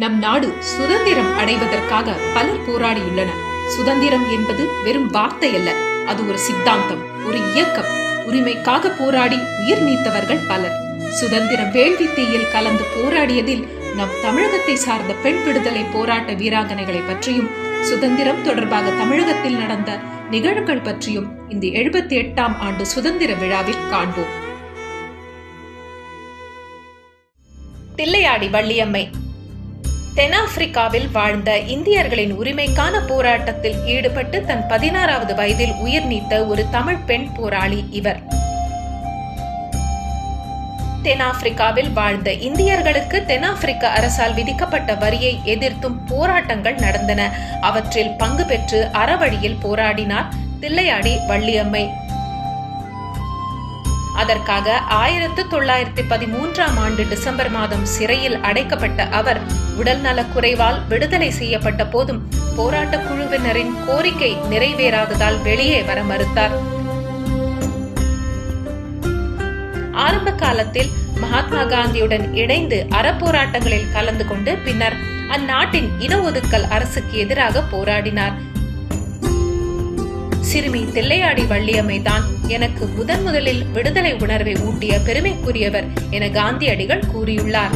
நம் நாடு சுதந்திரம் அடைவதற்காக பலர் போராடியுள்ளனர். சுதந்திரம் என்பது வெறும் வார்த்தை அல்ல அது ஒரு சித்தாந்தம் ஒரு இயக்கம். உரிமைக்காக போராடி உயிர் நீத்தவர்கள் பலர். சுதந்திர வேள்வி தீயில் கலந்து போராடியதில் நம் தமிழகத்தை சார்ந்த பெண் விடுதலை போராட்ட வீராங்கனைகளை பற்றியும் சுதந்திரம் தொடர்பாக தமிழகத்தில் நடந்த நிகழ்வுகள் பற்றியும் இந்த எழுபத்தி எட்டாம் ஆண்டு சுதந்திர விழாவில் காண்போம். தில்லையாடி வள்ளியம்மை தென்னாப்பிரிக்காவில் வாழ்ந்த இந்தியர்களின் உரிமைக்கான போராட்டத்தில் ஈடுபட்டு தன் பதினாறாவது வயதில் உயிர் நீத்த ஒரு தமிழ் பெண் போராளி இவர். தென்னாப்பிரிக்காவில் வாழ்ந்த இந்தியர்களுக்கு தென்னாப்பிரிக்க அரசால் விதிக்கப்பட்ட வரியை எதிர்த்தும் போராட்டங்கள் நடந்தன. அவற்றில் பங்கு பெற்று அறவழியில் போராடினார் தில்லையாடி வள்ளியம்மை. அதற்காக ஆயிரத்து தொள்ளாயிரத்தி பதிமூன்றாம் ஆண்டு டிசம்பர் மாதம் சிறையில் அடைக்கப்பட்ட அவர் உடல் நலக்குறைவால் விடுதலை செய்யப்பட்ட போதும் போராட்ட குழுவினரின் கோரிக்கை நிறைவேறாததால் வெளியே வர மறுத்தார். ஆரம்ப காலத்தில் மகாத்மா காந்தியுடன் இணைந்து அறப்போராட்டங்களில் கலந்து கொண்டு பின்னர் அந்நாட்டின் இன ஒதுக்கல் அரசுக்கு எதிராக போராடினார். சிறுமி தில்லையாடி வள்ளியம்மை தான் எனக்கு முதன் முதலில் விடுதலை உணர்வை ஊட்டிய பெருமைக்குரியவர் என காந்தியடிகள் கூறியுள்ளார்.